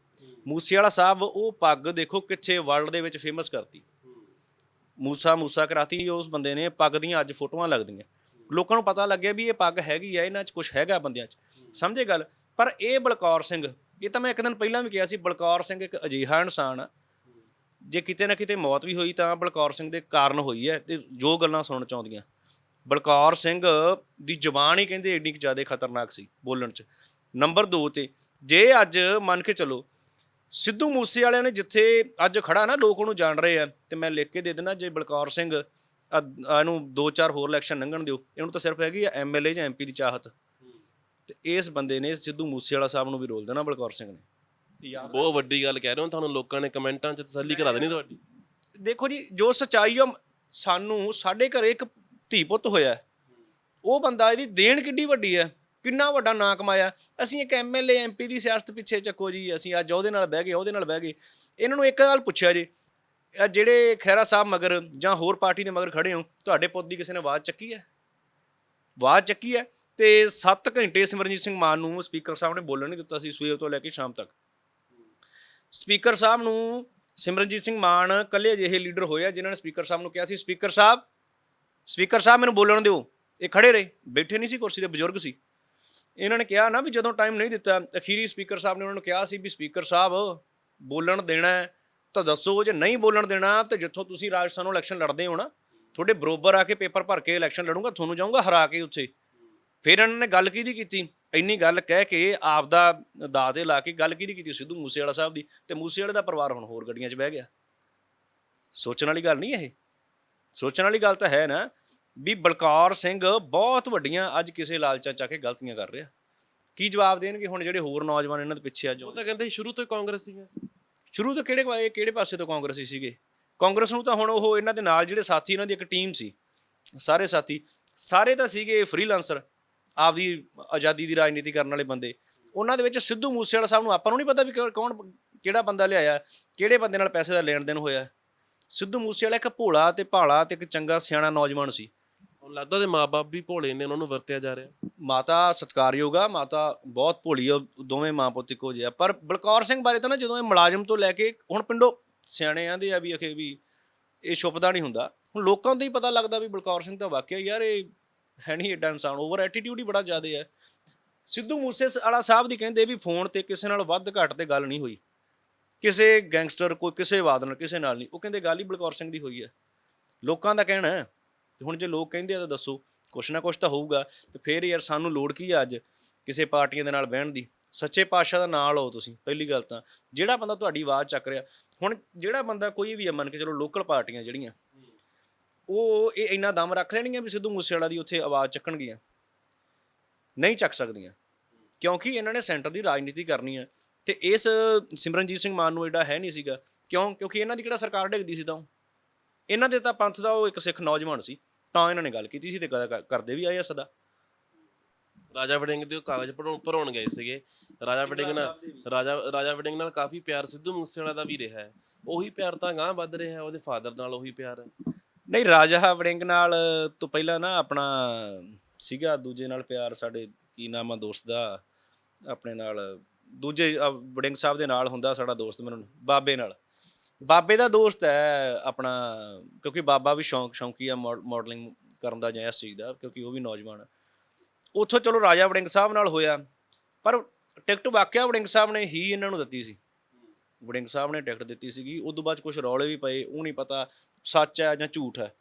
ਮੂਸੇ ਵਾਲਾ ਸਾਹਿਬ ਉਹ ਪੱਗ ਦੇਖੋ ਕਿੱਥੇ ਵਰਲਡ ਦੇ ਵਿੱਚ ਫੇਮਸ ਕਰਤੀ। ਮੂਸਾ ਮੂਸਾ ਕਰਾਤੀ, ਉਸ ਬੰਦੇ ਨੇ ਪੱਗ ਦੀਆਂ ਅੱਜ ਫੋਟੋਆਂ ਲੱਗਦੀਆਂ। ਲੋਕਾਂ ਨੂੰ ਪਤਾ ਲੱਗਿਆ ਵੀ ਇਹ ਪੱਗ ਹੈਗੀ ਆ, ਇਹਨਾਂ 'ਚ ਕੁਝ ਹੈਗਾ ਬੰਦਿਆਂ 'ਚ। ਸਮਝੇ ਗੱਲ? ਪਰ ਇਹ ਬਲਕੌਰ ਸਿੰਘ ਇਹ ਤਾਂ ਮੈਂ ਇੱਕ ਦਿਨ ਪਹਿਲਾਂ ਵੀ ਕਿਹਾ ਸੀ, ਬਲਕੌਰ ਸਿੰਘ ਇੱਕ ਅਜੀਹਾ ਇਨਸਾਨ ਆ। ਜੇ ਕਿਤੇ ਨਾ ਕਿਤੇ ਮੌਤ ਵੀ ਹੋਈ ਤਾਂ ਬਲਕੌਰ ਸਿੰਘ ਦੇ ਕਾਰਨ ਹੋਈ ਹੈ ਤੇ ਜੋ ਗੱਲਾਂ ਸੁਣਨ ਚਾਹੁੰਦੀਆਂ। ਬਲਕੌਰ ਸਿੰਘ ਦੀ ਜ਼ੁਬਾਨ ਹੀ ਕਹਿੰਦੇ ਏਡੀ ਕਿ ਜ਼ਿਆਦਾ ਖਤਰਨਾਕ ਸੀ ਬੋਲਣ 'ਚ। ਨੰਬਰ 2 ਤੇ, ਜੇ ਅੱਜ ਮੰਨ ਕੇ ਚੱਲੋ, ਸਿੱਧੂ ਮੂਸੇ ਵਾਲਿਆਂ ਨੇ ਜਿੱਥੇ ਅੱਜ ਖੜਾ ਨਾ, ਲੋਕ ਉਹਨੂੰ ਜਾਣ ਰਹੇ ਆ, ਤੇ ਮੈਂ ਲਿਖ ਕੇ ਦੇ ਦੇਣਾ ਜੇ ਬਲਕੌਰ ਸਿੰਘ ਆ- ਇਹਨੂੰ 2-4 ਹੋਰ ਇਲੈਕਸ਼ਨ ਲੰਘਣ ਦਿਓ, ਇਹਨੂੰ ਤਾਂ ਸਿਰਫ ਹੈਗੀ ਆ ਐਮਐਲਏ ਜਾਂ ਐਮਪੀ ਦੀ ਚਾਹਤ। ਤੇ ਇਸ ਬੰਦੇ ਨੇ ਸਿੱਧੂ ਮੂਸੇ ਵਾਲਾ ਸਾਹਿਬ ਨੂੰ ਵੀ ਰੋਲ ਦੇਣਾ ਬਲਕੌਰ ਸਿੰਘ ਨੇ। ਬਹੁਤ ਵੱਡੀ ਗੱਲ ਕਹਿ ਰਹੇ ਹੋ ਤੁਹਾਨੂੰ ਲੋਕਾਂ ਨੇ ਕਮੈਂਟਾਂ 'ਚ ਤਸੱਲੀ ਕਰਾ ਦੇਣੀ ਤੁਹਾਡੀ। ਦੇਖੋ ਜੀ ਜੋ ਸਚਾਈ ਆ ਸਾਨੂੰ ਸਾਡੇ ਘਰੇ ਇੱਕ ਧੀ ਪੁੱਤ ਹੋਇਆ। ਉਹ ਬੰਦਾ ਇਹਦੀ ਦੇਣ ਕਿੱਡੀ ਵੱਡੀ ਹੈ ਕਿੰਨਾ ਵੱਡਾ ਨਾਂ ਕਮਾਇਆ। ਅਸੀਂ ਇੱਕ ਐਮਐਲਏ ਐਮਪੀ ਦੀ ਸਿਆਸਤ ਪਿੱਛੇ ਚੱਕੋ ਜੀ ਅਸੀਂ ਅੱਜ ਉਹਦੇ ਨਾਲ ਬਹਿ ਗਏ ਉਹਦੇ ਨਾਲ ਬਹਿ ਗਏ। ਇਹਨਾਂ ਨੂੰ ਇੱਕ ਗੱਲ ਪੁੱਛਿਆ ਜੀ ਇਹ ਜਿਹੜੇ ਖੈਰਾ ਸਾਹਿਬ ਮਗਰ ਜਾਂ ਹੋਰ ਪਾਰਟੀ ਦੇ ਮਗਰ ਖੜੇ ਹੋ ਤੁਹਾਡੇ ਪੁੱਤ ਦੀ ਕਿਸੇ ਨੇ ਆਵਾਜ਼ ਚੱਕੀ ਹੈ? ਆਵਾਜ਼ ਚੱਕੀ ਹੈ? ਤੇ 7 ਘੰਟੇ ਸਿਮਰਨਜੀਤ ਸਿੰਘ ਮਾਨ ਨੂੰ ਸਪੀਕਰ ਸਾਹਿਬ ਨੇ ਬੋਲਣ ਨਹੀਂ ਦਿੱਤਾ ਸੀ ਸਵੇਰ ਤੋਂ ਲੈ ਕੇ ਸ਼ਾਮ ਤੱਕ। ਸਪੀਕਰ ਸਾਹਿਬ ਨੂੰ ਸਿਮਰਨਜੀਤ ਸਿੰਘ ਮਾਨ ਕੱਲੇ ਅਜਿਹੇ ਲੀਡਰ ਹੋਏ ਆ ਜਿਨ੍ਹਾਂ ਨੇ ਸਪੀਕਰ ਸਾਹਿਬ ਨੂੰ ਕਿਹਾ ਸੀ, ਸਪੀਕਰ ਸਾਹਿਬ ਸਪੀਕਰ ਸਾਹਿਬ ਮੈਨੂੰ ਬੋਲਣ ਦਿਓ। ਇਹ ਖੜੇ ਰਹੇ, ਬੈਠੇ ਨਹੀਂ ਸੀ ਕੁਰਸੀ ਤੇ, ਬਜ਼ੁਰਗ ਸੀ। ਇਹਨਾਂ ਨੇ ਕਿਹਾ ਨਾ ਵੀ ਜਦੋਂ ਟਾਈਮ ਨਹੀਂ ਦਿੱਤਾ, ਅਖੀਰੀ ਸਪੀਕਰ ਸਾਹਿਬ ਨੇ ਉਹਨਾਂ ਨੂੰ ਕਿਹਾ ਸੀ ਵੀ ਸਪੀਕਰ ਸਾਹਿਬ, ਬੋਲਣ ਦੇਣਾ ਤਾਂ ਦੱਸੋ ਜੇ ਨਹੀਂ ਬੋਲਣ ਦੇਣਾ, ਤੇ ਜਿੱਥੋਂ ਤੁਸੀਂ ਰਾਜਸਥਾਨ ਨੂੰ ਇਲੈਕਸ਼ਨ ਲੜਦੇ ਹੋ ਨਾ, ਤੁਹਾਡੇ ਬਰੋਬਰ ਆ ਕੇ ਪੇਪਰ ਭਰ ਕੇ ਇਲੈਕਸ਼ਨ ਲੜੂੰਗਾ, ਤੁਹਾਨੂੰ ਜਾਊਂਗਾ, ਹਰਾ ਕੇ ਉੱਥੇ। ਫਿਰ ਇਹਨਾਂ ਨੇ ਗੱਲ ਕਿਹਦੀ ਕੀਤੀ? ਇੰਨੀ ਗੱਲ ਕਹਿ ਕੇ ਆਪ ਦਾ ਤੇ ਲਾ ਕੇ ਗੱਲ ਕਿਹਦੀ ਕੀਤੀ? ਸਿੱਧੂ ਮੂਸੇਵਾਲਾ ਸਾਹਿਬ ਦੀ। ਤੇ ਮੂਸੇਵਾਲੇ ਦਾ ਪਰਿਵਾਰ ਹੁਣ ਹੋਰ ਗੱਡੀਆਂ 'ਚ ਬਹਿ ਗਿਆ। ਸੋਚਣ ਵਾਲੀ ਗੱਲ ਨਹੀਂ ਇਹ? ਸੋਚਣ ਵਾਲੀ ਗੱਲ ਤਾਂ ਹੈ ਨਾ ਵੀ ਬਲਕੌਰ ਸਿੰਘ ਬਹੁਤ ਵੱਡੀਆਂ ਅੱਜ ਕਿਸੇ ਲਾਲਚਾ ਚਾ ਕੇ ਗਲਤੀਆਂ ਕਰ ਰਿਹਾ। ਕੀ ਜਵਾਬ ਦੇਣਗੇ ਹੁਣ ਜਿਹੜੇ ਹੋਰ ਨੌਜਵਾਨ ਇਹਨਾਂ ਦੇ ਪਿੱਛੇ ਅੱਜ ਉਹ ਤਾਂ ਕਹਿੰਦੇ ਸ਼ੁਰੂ ਤੋਂ ਹੀ ਕਾਂਗਰਸੀਆਂ ਸੀ ਸ਼ੁਰੂ ਤੋਂ ਕਿਹੜੇ ਕਿਹੜੇ ਪਾਸੇ ਤੋਂ ਕਾਂਗਰਸੀ ਸੀਗੇ? ਕਾਂਗਰਸ ਨੂੰ ਤਾਂ ਹੁਣ ਉਹ ਇਹਨਾਂ ਦੇ ਨਾਲ ਜਿਹੜੇ ਸਾਥੀ ਇਹਨਾਂ ਦੀ ਇੱਕ ਟੀਮ ਸੀ। ਸਾਰੇ ਸਾਥੀ। ਸਾਰੇ ਤਾਂ ਸੀਗੇ ਫ੍ਰੀਲਾਂਸਰ ਆਪਦੀ ਆਜ਼ਾਦੀ ਦੀ ਰਾਜਨੀਤੀ ਕਰਨ ਵਾਲੇ ਬੰਦੇ। ਉਹਨਾਂ ਦੇ ਵਿੱਚ ਸਿੱਧੂ ਮੂਸੇਵਾਲਾ ਸਾਹਿਬ ਨੂੰ ਆਪਾਂ ਨੂੰ ਨਹੀਂ ਪਤਾ ਵੀ ਕੌਣ- ਕਿਹੜਾ ਬੰਦਾ ਲਿਆਇਆ ਕਿਹੜੇ ਬੰਦੇ ਨਾਲ ਪੈਸੇ ਦਾ ਲੈਣ ਦੇਣ ਹੋਇਆ। ਸਿੱਧੂ ਮੂਸੇਵਾਲਾ ਇੱਕ ਭੋਲਾ ਤੇ ਭਾਲਾ ਤੇ ਇੱਕ ਚੰਗਾ ਸਿਆਣਾ ਨੌਜਵਾਨ ਸੀ। ਲੱਗਦਾ ਦੇ ਮਾਪੇ ਵੀ ਭੋਲੇ ਨੇ ਉਹਨਾਂ ਨੂੰ ਵਰਤਿਆ ਜਾ ਰਿਹਾ। ਮਾਤਾ ਸਤਿਕਾਰਯੋਗ ਆ ਮਾਤਾ ਬਹੁਤ ਭੋਲੀ ਆ ਦੋਵੇਂ ਮਾਂ ਪੁੱਤ ਇੱਕੋ ਜਿਹੇ ਪਰ ਬਲਕੌਰ ਸਿੰਘ ਬਾਰੇ ਤਾਂ ਨਾ ਜਦੋਂ ਇਹ ਮੁਲਾਜ਼ਮ ਤੋਂ ਲੈ ਕੇ ਹੁਣ ਪਿੰਡੋਂ ਸਿਆਣੇ ਆਂਦੇ ਆ ਵੀ ਅਖੇ ਵੀ ਇਹ ਛੁਪਦਾ ਨਹੀਂ ਹੁੰਦਾ। ਹੁਣ ਲੋਕਾਂ ਤਾਂ ਹੀ ਪਤਾ ਲੱਗਦਾ ਵੀ ਬਲਕੌਰ ਸਿੰਘ ਤਾਂ ਵਾਕਿਆ ਯਾਰ ਇਹ ਹੈ ਨਹੀਂ, ਏਡਾ ਇਨਸਾਨ। ਓਵਰ ਐਟੀਟਿਊਡ ਹੀ ਬੜਾ ਜ਼ਿਆਦਾ ਹੈ। ਸਿੱਧੂ ਮੂਸੇ ਵਾਲਾ ਸਾਹਿਬ ਦੀ ਕਹਿੰਦੇ ਵੀ ਫੋਨ ਤੇ ਕਿਸੇ ਨਾਲ ਵੱਧ ਘੱਟ ਤੇ ਗੱਲ ਨਹੀਂ ਹੋਈ। ਕਿਸੇ ਗੈਂਗਸਟਰ ਕੋਈ, ਕਿਸੇ ਵਾਦ ਨਾਲ, ਕਿਸੇ ਨਾਲ ਨਹੀਂ। ਉਹ ਕਹਿੰਦੇ ਗੱਲ ਹੀ ਬਲਕੌਰ ਸਿੰਘ ਦੀ ਹੋਈ ਹੈ। ਲੋਕਾਂ ਦਾ ਕਹਿਣਾ ਹੈ। ਤੇ ਹੁਣ ਜੇ ਲੋਕ ਕਹਿੰਦੇ ਆ ਤਾਂ ਦੱਸੋ, ਕੁਛ ਨਾ ਕੁਛ ਤਾਂ ਹੋਊਗਾ। ਤੇ ਫੇਰ ਯਾਰ ਸਾਨੂੰ ਲੋੜ ਕੀ ਆ ਅੱਜ ਕਿਸੇ ਪਾਰਟੀਆਂ ਦੇ ਨਾਲ ਬਹਿਣ ਦੀ? ਸੱਚੇ ਪਾਤਸ਼ਾਹ ਦਾ ਨਾਂ ਲਓ ਤੁਸੀਂ, ਪਹਿਲੀ ਗੱਲ ਤਾਂ। ਜਿਹੜਾ ਬੰਦਾ ਤੁਹਾਡੀ ਆਵਾਜ਼ ਚੱਕ ਰਿਹਾ, ਹੁਣ ਜਿਹੜਾ ਬੰਦਾ ਕੋਈ ਵੀ ਆ, ਮੰਨ ਕੇ ਚਲੋ ਲੋਕਲ ਪਾਰਟੀਆਂ ਜਿਹੜੀਆਂ ਉਹ ਇਹ ਇੰਨਾ ਦਮ ਰੱਖ ਲੈਣਗੀਆਂ ਵੀ ਸਿੱਧੂ ਮੂਸੇਵਾਲਾ ਦੀ ਉੱਥੇ ਆਵਾਜ਼ ਚੱਕਣਗੀਆਂ। ਨਹੀਂ ਚੱਕ ਸਕਦੀਆਂ। ਕਿਉਂਕਿ ਇਹਨਾਂ ਨੇ ਸੈਂਟਰ ਦੀ ਰਾਜਨੀਤੀ ਕਰਨੀ ਹੈ ਤੇ ਇਸ ਸਿਮਰਨਜੀਤ ਸਿੰਘ ਮਾਨ ਨੂੰ ਐਡਾ ਹੈ ਨਹੀਂ ਸੀਗਾ। ਕਿਉਂ? ਕਿਉਂਕਿ ਇਹਨਾਂ ਦੀ ਕਿਹੜਾ ਸਰਕਾਰ ਡਿੱਗਦੀ ਸੀ ਤਾਂ। ਉਹ। ਇਹਨਾਂ ਦੇ ਤਾਂ ਪੰਥ ਦਾ ਉਹ ਇੱਕ ਸਿੱਖ ਨੌਜਵਾਨ ਸੀ ਤਾਂ ਇਹਨਾਂ ਨੇ ਗੱਲ ਕੀਤੀ ਸੀ ਤੇ ਕਰਦੇ ਵੀ ਆਏ ਆ ਸਦਾ। ਰਾਜਾ ਵੜਿੰਗ ਦੇ ਉਹ ਕਾਗਜ਼ ਭਰਾਉਣ ਭਰਾਉਣ ਗਏ ਸੀਗੇ। ਰਾਜਾ ਵੜਿੰਗ ਨਾਲ ਰਾਜਾ ਰਾਜਾ ਵੜਿੰਗ ਨਾਲ ਕਾਫੀ ਪਿਆਰ ਸਿੱਧੂ ਮੂਸੇਵਾਲਾ ਦਾ ਵੀ ਰਿਹਾ ਹੈ। ਉਹੀ ਪਿਆਰ ਤਾਂ ਗਾਂ ਵੱਧ ਰਿਹਾ ਹੈ ਉਹਦੇ ਫਾਦਰ ਨਾਲ ਉਹੀ ਪਿਆਰ ਹੈ। ਨਹੀਂ ਰਾਜਾ ਵੜਿੰਗ ਨਾਲ ਤੋਂ ਪਹਿਲਾਂ ਨਾ ਆਪਣਾ ਸੀਗਾ ਦੂਜੇ ਨਾਲ ਪਿਆਰ ਸਾਡੇ ਕੀ ਨਾਮ ਆ ਦੋਸਤ ਦਾ ਆਪਣੇ ਨਾਲ ਦੂਜੇ ਅ, ਵੜਿੰਗ ਸਾਹਿਬ ਦੇ ਨਾਲ ਹੁੰਦਾ ਸਾਡਾ ਦੋਸਤ ਮੈਨੂੰ ਬਾਬੇ ਨਾਲ। ਬਾਬੇ ਦਾ ਦੋਸਤ ਹੈ ਆਪਣਾ ਕਿਉਂਕਿ ਬਾਬਾ ਵੀ ਸ਼ੌਂਕ ਸ਼ੌਂਕੀ ਆ ਮਾਡਲਿੰਗ ਕਰਨ ਦਾ ਜਾਂ ਇਸ ਚੀਜ਼ ਦਾ ਕਿਉਂਕਿ ਉਹ ਵੀ ਨੌਜਵਾਨ ਆ। ਉੱਥੋਂ ਚਲੋ ਰਾਜਾ ਵੜਿੰਗ ਸਾਹਿਬ ਨਾਲ ਹੋਇਆ ਪਰ ਟਿਕਟ ਵਾਕਿਆ ਵੜਿੰਗ ਸਾਹਿਬ ਨੇ ਹੀ ਇਹਨਾਂ ਨੂੰ ਦਿੱਤੀ ਸੀ। ਵੜਿੰਗ ਸਾਹਿਬ ਨੇ ਟਿਕਟ ਦਿੱਤੀ ਸੀਗੀ ਉਸ ਤੋਂ ਬਾਅਦ ਕੁਝ ਰੌਲੇ ਵੀ ਪਏ, ਉਹ ਨਹੀਂ ਪਤਾ ਸੱਚ ਹੈ ਜਾਂ ਝੂਠ ਹੈ।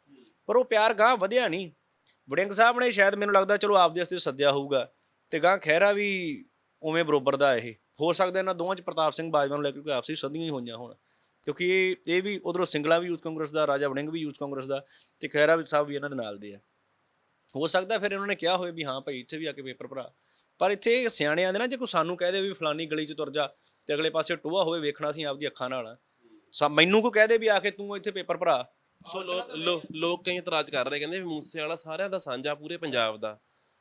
ਪਰ ਉਹ ਪਿਆਰ ਗਾਂ ਵਧਿਆ ਨਹੀਂ। ਵੜਿੰਗ ਸਾਹਿਬ ਨੇ ਸ਼ਾਇਦ ਮੈਨੂੰ ਲੱਗਦਾ ਚਲੋ ਆਪਦੇ ਵਾਸਤੇ ਸੱਦਿਆ ਹੋਊਗਾ ਤੇ ਗਾਂ ਖਹਿਰਾ ਵੀ ਉਵੇਂ ਬਰੋਬਰ ਦਾ ਇਹ। ਹੋ ਸਕਦਾ ਇਹਨਾਂ ਦੋਵਾਂ ਚ ਪ੍ਰਤਾਪ ਸਿੰਘ ਬਾਜਵਾ ਨੂੰ ਲੈ ਕੇ ਕੋਈ ਆਪਸੀ ਸਦੀਆਂ ਹੀ ਹੋਈਆਂ ਹੋਣ। ਕਿਉਂਕਿ ਇਹ ਇਹ ਵੀ ਉਧਰੋਂ ਸਿੰਗਲਾ ਵੀ ਯੂਥ ਕਾਂਗਰਸ ਦਾ, ਰਾਜਾ ਵੜਿੰਗ ਵੀ ਯੂਥ ਕਾਂਗਰਸ ਦਾ ਤੇ ਖਹਿਰਾ ਵੀ ਸਾਹਿਬ ਵੀ ਇਹਨਾਂ ਦੇ ਨਾਲ ਦੇ ਆ। ਹੋ ਸਕਦਾ ਫਿਰ ਇਹਨਾਂ ਨੇ ਕਿਹਾ ਹੋਵੇ ਵੀ ਹਾਂ ਭਾਈ ਇੱਥੇ ਵੀ ਆ ਕੇ ਪੇਪਰ ਭਰਾ। ਪਰ ਇੱਥੇ ਸਿਆਣਿਆਂ ਦੇ ਨਾ ਜੇ ਕੋਈ ਸਾਨੂੰ ਕਹਿ ਦੇ ਵੀ ਫਲਾਨੀ ਗਲੀ 'ਚ ਤੁਰ ਜਾ ਤੇ ਅਗਲੇ ਪਾਸੇ ਟੋਆ ਹੋਵੇ ਵੇਖਣਾ ਸੀ ਆਪਦੀ ਅੱਖਾਂ ਨਾਲ। ਸਾ ਮੈਨੂੰ ਕੋ ਕਹਿ ਦੇ ਵੀ ਆ ਕੇ ਤੂੰ ਇੱਥੇ ਪੇਪਰ ਭਰਾ। ਸੋ ਲੋਕ ਲੋਕ ਕਈ ਇਤਰਾਜ਼ ਕਰ ਰਹੇ ਕਹਿੰਦੇ ਵੀ ਮੂਸੇ ਵਾਲਾ ਸਾਰਿਆਂ ਦਾ ਸਾਂਝਾ ਪੂਰੇ ਪੰਜਾਬ ਦਾ।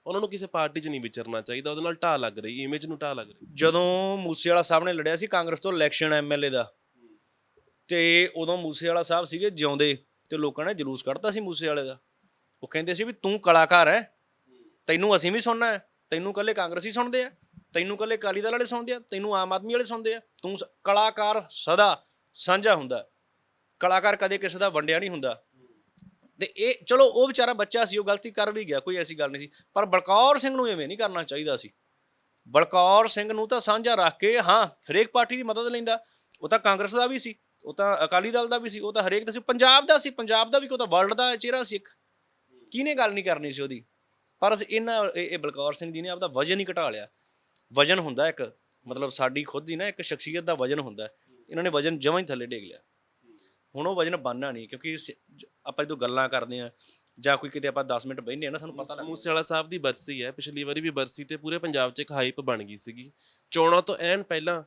ਉਹਨਾਂ ਨੂੰ ਕਿਸੇ ਪਾਰਟੀ 'ਚ ਨਹੀਂ ਵਿਚਰਨਾ ਚਾਹੀਦਾ ਉਹਦੇ ਨਾਲ ਢਾਹ ਲੱਗ ਰਹੀ ਇਮੇਜ ਨੂੰ ਢਾਹ ਲੱਗ ਰਹੀ। ਜਦੋਂ ਮੂਸੇਵਾਲਾ ਸਾਹਿਬ ਨੇ ਲੜਿਆ ਸੀ ਕਾਂਗਰਸ ਤੋਂ ਇਲੈਕਸ਼ਨ ਐਮਐਲਏ ਦਾ ਤੇ ਉਦੋਂ ਮੂਸੇਵਾਲਾ ਸਾਹਿਬ ਸੀਗੇ ਜਿਉਂਦੇ ਤੇ ਲੋਕਾਂ ਨੇ ਜਲੂਸ ਕੱਢਤਾ ਸੀ ਮੂਸੇਵਾਲੇ ਦਾ। ਉਹ ਕਹਿੰਦੇ ਸੀ ਵੀ ਤੂੰ ਕਲਾਕਾਰ ਹੈ ਤੈਨੂੰ ਅਸੀਂ ਵੀ ਸੁਣਨਾ ਹੈ ਤੈਨੂੰ ਕੱਲੇ ਕਾਂਗਰਸੀ ਸੁਣਦੇ ਆ ਤੈਨੂੰ ਕੱਲੇ ਅਕਾਲੀ ਦਲ ਵਾਲੇ ਸੁਣਦੇ ਆ, ਤੈਨੂੰ ਆਮ ਆਦਮੀ ਵਾਲੇ ਸੁਣਦੇ ਆ। ਤੂੰ ਸ- ਕਲਾਕਾਰ ਸਦਾ ਸਾਂਝਾ ਹੁੰਦਾ। ਕਲਾਕਾਰ ਕਦੇ ਕਿਸੇ ਦਾ ਵੰਡਿਆ ਨਹੀਂ ਹੁੰਦਾ। ਤੇ ਇਹ, ਚਲੋ, ਉਹ ਵਿਚਾਰਾ ਬੱਚਾ ਸੀ, ਉਹ ਗਲਤੀ ਕਰ ਵੀ ਗਿਆ, ਕੋਈ ਐਸੀ ਗੱਲ ਨਹੀਂ ਸੀ। ਪਰ ਬਲਕੌਰ ਸਿੰਘ ਨੂੰ ਐਵੇਂ ਨਹੀਂ ਕਰਨਾ ਚਾਹੀਦਾ ਸੀ। ਬਲਕੌਰ ਸਿੰਘ ਨੂੰ ਤਾਂ ਸਾਂਝਾ ਰੱਖ ਕੇ, ਹਾਂ, ਹਰੇਕ ਪਾਰਟੀ ਦੀ ਮਦਦ ਲੈਂਦਾ। ਉਹ ਤਾਂ ਕਾਂਗਰਸ ਦਾ ਵੀ ਸੀ, ਉਹ ਤਾਂ ਅਕਾਲੀ ਦਲ ਦਾ ਵੀ ਸੀ, ਉਹ ਤਾਂ ਹਰੇਕ ਦਾ ਸੀ। ਪੰਜਾਬ ਦਾ ਸੀ, ਪੰਜਾਬ ਦਾ ਵੀ ਕੋਈ ਤਾਂ ਵਰਲਡ ਦਾ ਚਿਹਰਾ ਸੀ ਇੱਕ। ਕਿਹਨੇ ਗੱਲ ਨਹੀਂ ਕਰਨੀ ਸੀ ਉਹਦੀ? ਪਰ ਅਸੀਂ ਇਹਨਾਂ, ਇਹ ਇਹ ਬਲਕੌਰ ਸਿੰਘ ਜੀ ਨੇ ਆਪਦਾ ਵਜਨ ਹੀ ਘਟਾ ਲਿਆ। ਵਜਨ ਹੁੰਦਾ ਇੱਕ, ਮਤਲਬ ਸਾਡੀ ਖੁਦ ਦੀ ਨਾ ਇੱਕ ਸ਼ਖਸੀਅਤ ਦਾ ਵਜਨ ਹੁੰਦਾ। ਇਹਨਾਂ ਨੇ ਵਜਨ ਜਮਾਂ ਹੀ ਥੱਲੇ ਡੇਗ ਲਿਆ। ਹੁਣ ਉਹ ਵਜਨ ਬਣਨਾ ਨਹੀਂ, ਕਿਉਂਕਿ ਸ- ਜ- ਆਪਾਂ ਜਦੋਂ ਗੱਲਾਂ ਕਰਦੇ ਆ ਜਾਂ ਕੋਈ ਕਿਤੇ ਆਪਾਂ 10 ਮਿੰਟ ਬਹਿੰਦੇ ਆ ਨਾ, ਸਾਨੂੰ ਪਤਾ ਲੱਗਦਾ ਮੂਸੇ ਵਾਲਾ ਸਾਹਿਬ ਦੀ ਬਰਸੀ ਹੈ, ਪਿਛਲੀ ਵਾਰੀ ਵੀ ਬਰਸੀ ਤੇ ਪੂਰੇ ਪੰਜਾਬ 'ਚ ਇੱਕ ਹਾਈਪ ਬਣ ਗਈ ਸੀਗੀ। ਚੋਣਾਂ ਤੋਂ ਐਨ ਪਹਿਲਾਂ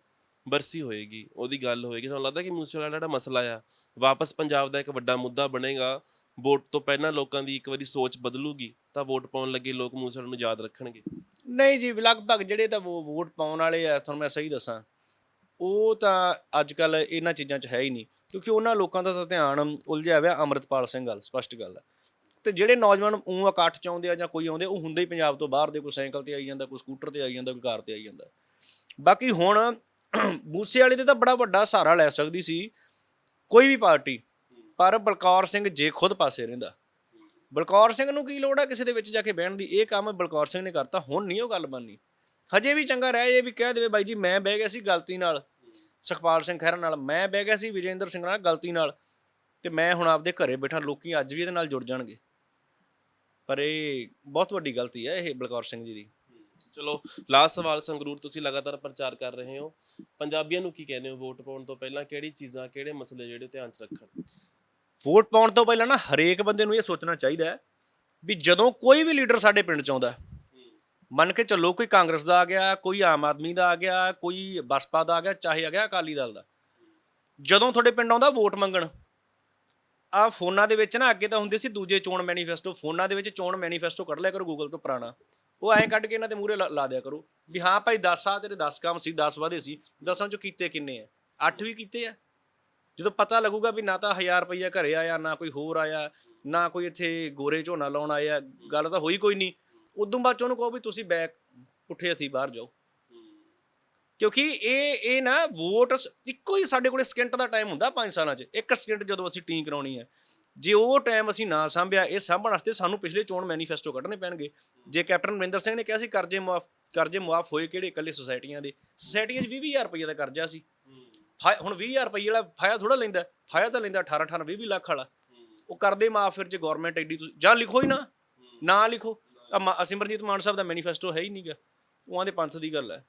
ਬਰਸੀ ਹੋਏਗੀ, ਉਹਦੀ ਗੱਲ ਹੋਏਗੀ। ਤੁਹਾਨੂੰ ਲੱਗਦਾ ਕਿ ਮੂਸੇ ਵਾਲਾ ਜਿਹੜਾ ਮਸਲਾ ਆ, ਵਾਪਸ ਪੰਜਾਬ ਦਾ ਇੱਕ ਵੱਡਾ ਮੁੱਦਾ ਬਣੇਗਾ? ਵੋਟ ਤੋਂ ਪਹਿਲਾਂ ਲੋਕਾਂ ਦੀ ਇੱਕ ਵਾਰੀ ਸੋਚ ਬਦਲੂਗੀ, ਤਾਂ ਵੋਟ ਪਾਉਣ ਲੱਗੇ ਲੋਕ ਮੂਸੇ ਵਾਲੇ ਨੂੰ ਯਾਦ ਰੱਖਣਗੇ। ਨਹੀਂ ਜੀ, ਲਗਭਗ ਜਿਹੜੇ ਤਾਂ ਵੋ- ਵੋਟ ਪਾਉਣ ਵਾਲੇ ਆ, ਤੁਹਾਨੂੰ ਮੈਂ ਸਹੀ ਦੱਸਾਂ, ਉਹ ਤਾਂ ਅੱਜ ਕੱਲ ਇਹਨਾਂ ਚੀਜ਼ਾਂ 'ਚ ਹੈ ਹੀ ਨਹੀਂ, ਕਿਉਂਕਿ ਉਹਨਾਂ ਲੋਕਾਂ ਦਾ ਤਾਂ ਧਿਆਨ ਉਲਝਿਆ ਹੋਇਆ ਅੰਮ੍ਰਿਤਪਾਲ ਸਿੰਘ ਗੱਲ ਸਪਸ਼ਟ ਗੱਲ ਹੈ। ਤੇ ਜਿਹੜੇ ਨੌਜਵਾਨ ਉਹ ਇਕੱਠ 'ਚ ਆਉਂਦੇ ਆ ਜਾਂ ਕੋਈ ਆਉਂਦੇ, ਉਹ ਹੁੰਦੇ ਹੀ ਪੰਜਾਬ ਤੋਂ ਬਾਹਰ ਦੇ, ਕੋਈ ਸਾਈਕਲ ਤੇ ਆਈ ਜਾਂਦਾ, ਕੋਈ ਸਕੂਟਰ ਤੇ ਆਈ ਜਾਂਦਾ, ਕੋਈ ਕਾਰ ਤੇ ਆਈ ਜਾਂਦਾ। ਬਾਕੀ ਹੁਣ ਮੂਸੇ ਵਾਲੇ ਤੇ ਤਾਂ ਬੜਾ ਵੱਡਾ ਸਹਾਰਾ ਲੈ ਸਕਦੀ ਸੀ ਕੋਈ ਵੀ ਪਾਰਟੀ, ਪਰ ਬਲਕੌਰ ਸਿੰਘ ਜੇ ਖੁਦ ਪਾਸੇ ਰਹਿੰਦਾ। ਬਲਕੌਰ ਸਿੰਘ ਨੂੰ ਕੀ ਲੋੜ ਹੈ ਕਿਸੇ ਦੇ ਵਿੱਚ ਜਾ ਕੇ ਬਹਿਣ ਦੀ? ਇਹ ਕੰਮ ਬਲਕੌਰ ਸਿੰਘ ਨੇ ਕਰਤਾ, ਹੁਣ ਨਹੀਂ ਉਹ ਗੱਲ ਬਣਨੀ। ਹਜੇ ਵੀ ਚੰਗਾ ਰਹਿ ਇਹ ਵੀ ਕਹਿ ਦੇਵੇ ਬਾਈ ਜੀ, ਮੈਂ ਬਹਿ ਗਿਆ ਸੀ ਗਲਤੀ ਨਾਲ। ਸੁਖਪਾਲ ਸਿੰਘ ਖਹਿਰਾ ਨਾਲ ਮੈਂ ਬਹਿ ਗਿਆ ਸੀ, ਵਿਜੇਂਦਰ ਸਿੰਘ ਨਾਲ ਗਲਤੀ ਨਾਲ। ਤੇ ਮੈਂ ਹੁਣ ਆਪਦੇ ਘਰੇ ਬੈਠਾ, ਲੋਕੀ ਅੱਜ ਵੀ ਇਹਦੇ ਨਾਲ ਜੁੜ ਜਾਣਗੇ। ਪਰ ਇਹ ਬਹੁਤ ਵੱਡੀ ਗਲਤੀ ਹੈ ਇਹ ਬਲਕੌਰ ਸਿੰਘ ਜੀ ਦੀ। ਚਲੋ, ਲਾਸਟ ਸਵਾਲ, ਸੰਗਰੂਰ ਤੁਸੀਂ ਲਗਾਤਾਰ ਪ੍ਰਚਾਰ ਕਰ ਰਹੇ ਹੋ। ਪੰਜਾਬੀਆਂ ਨੂੰ ਕੀ ਕਹਿੰਦੇ ਹੋ? ਵੋਟ ਪਾਉਣ ਤੋਂ ਪਹਿਲਾਂ ਕਿਹੜੀ ਚੀਜ਼ਾਂ, ਕਿਹੜੇ ਮਸਲੇ ਜਿਹੜੇ ਧਿਆਨ 'ਚ ਰੱਖਣ? ਵੋਟ ਪਾਉਣ ਤੋਂ ਪਹਿਲਾਂ ਨਾ ਹਰੇਕ ਬੰਦੇ ਨੂੰ ਇਹ ਸੋਚਣਾ ਚਾਹੀਦਾ ਹੈ ਵੀ ਜਦੋਂ ਕੋਈ ਵੀ ਲੀਡਰ ਸਾਡੇ ਪਿੰਡ ਚ ਆਉਂਦਾ ਮੰਨ ਕੇ ਚੱਲੋ ਕੋਈ ਕਾਂਗਰਸ ਦਾ ਆ ਗਿਆ, ਕੋਈ ਆਮ ਆਦਮੀ ਦਾ ਆ ਗਿਆ, ਕੋਈ ਬਸਪਾ ਦਾ ਆ ਗਿਆ, ਚਾਹੇ ਆ ਗਿਆ ਅਕਾਲੀ ਦਲ ਦਾ, ਜਦੋਂ ਤੁਹਾਡੇ ਪਿੰਡ ਆਉਂਦਾ ਵੋਟ ਮੰਗਣ ਆ ਫੋਨਾਂ ਦੇ ਵਿੱਚ ਨਾ ਅੱਗੇ ਤਾਂ ਹੁੰਦੇ ਸੀ ਦੂਜੇ ਚੋਣ ਮੈਨੀਫੈਸਟੋ, ਫੋਨਾਂ ਦੇ ਵਿੱਚ ਚੋਣ ਮੈਨੀਫੈਸਟੋ ਕੱਢ ਲਿਆ ਕਰੋ ਗੂਗਲ ਤੋਂ ਪੁਰਾਣਾ, ਉਹ ਐਂ ਕੱਢ ਕੇ ਇਹਨਾਂ ਦੇ ਮੂਹਰੇ ਲਾ ਲਾ ਦਿਆ ਕਰੋ ਵੀ ਹਾਂ ਭਾਈ 10 ਆ ਤੇਰੇ 10 ਕੰਮ ਸੀ 10 ਵਾਦੇ ਸੀ 10ਾਂ ਚੋਂ ਕੀਤੇ ਕਿੰਨੇ ਆ? 8 ਵੀ ਕੀਤੇ ਆ। ਜਦੋਂ ਪਤਾ ਲੱਗੂਗਾ ਵੀ ਨਾ ਤਾਂ 1000 ਰੁਪਈਆ ਘਰੇ ਆਇਆ, ਨਾ ਕੋਈ ਹੋਰ ਆਇਆ, ਨਾ ਕੋਈ ਇੱਥੇ ਗੋਰੇ ਝੋਨਾ ਲਾਉਣ ਆਇਆ, ਗੱਲ ਤਾਂ ਹੋਈ ਕੋਈ ਨਹੀਂ। ਉਦੋਂ ਬਾਅਦ 'ਚ ਉਹਨੂੰ ਕਹੋ ਵੀ ਤੁਸੀਂ ਬੈਕ ਪੁੱਠੇ ਹੱਥੀ ਬਾਹਰ ਜਾਓ। ਕਿਉਂਕਿ ਇਹ ਇਹ ਨਾ ਵੋਟ ਇੱਕੋ ਹੀ ਸਾਡੇ ਕੋਲੇ ਸਕਿੰਟ ਦਾ ਟਾਈਮ ਹੁੰਦਾ 5 ਸਾਲਾਂ 'ਚ। ਇੱਕ ਸਕਿੰਟ ਜਦੋਂ ਅਸੀਂ ਟੀ ਕਰਾਉਣੀ ਹੈ। ਜੇ ਉਹ ਟਾਈਮ ਅਸੀਂ ਨਾ ਸਾਂਭਿਆ, ਇਹ ਸਾਂਭਣ ਵਾਸਤੇ ਸਾਨੂੰ ਪਿਛਲੇ ਚੋਣ ਮੈਨੀਫੈਸਟੋ ਕੱਢਣੇ ਪੈਣਗੇ। ਜੇ ਕੈਪਟਨ ਅਮਰਿੰਦਰ ਸਿੰਘ ਨੇ ਕਿਹਾ ਸੀ ਕਰਜ਼ੇ ਮੁਆਫ ਕਰਜ਼ੇ ਮੁਆਫ ਹੋਏ ਕਿਹੜੇ ਇਕੱਲੇ ਸੁਸਾਇਟੀਆਂ ਦੇ? ਸੁਸਾਇਟੀਆਂ 'ਚ 20000 ਰੁਪਏ ਦਾ ਕਰਜ਼ਾ ਸੀ। ਫਾ- ਹੁਣ 20000 ਰੁਪਏ ਵਾਲਾ ਫਾਇਆ ਥੋੜਾ ਲੈਂਦਾ ਫਾਇਆ ਤਾਂ ਲੈਂਦਾ 18 18 20 ਲੱਖ ਵਾਲਾ। ਉਹ ਕਰਦੇ ਮਾਫ ਫਿਰ ਜੇ ਗਵਰਨਮੈਂਟ ਐਡੀ ਤੁਸੀਂ ਜਾਂ ਲਿਖੋ ਹੀ ਨਾ ਨਾ ਲਿਖੋ। ਆਹ ਮਾ- ਸਿਮਰਜੀਤ ਮਾਨ ਸਾਹਿਬ ਦਾ ਮੈਨੀਫੈਸਟੋ ਹੈ ਹੀ ਨਹੀਂਗਾ ਉਹਾਂ ਦੇ ਪੰਥ ਦੀ ਗੱਲ ਹੈ।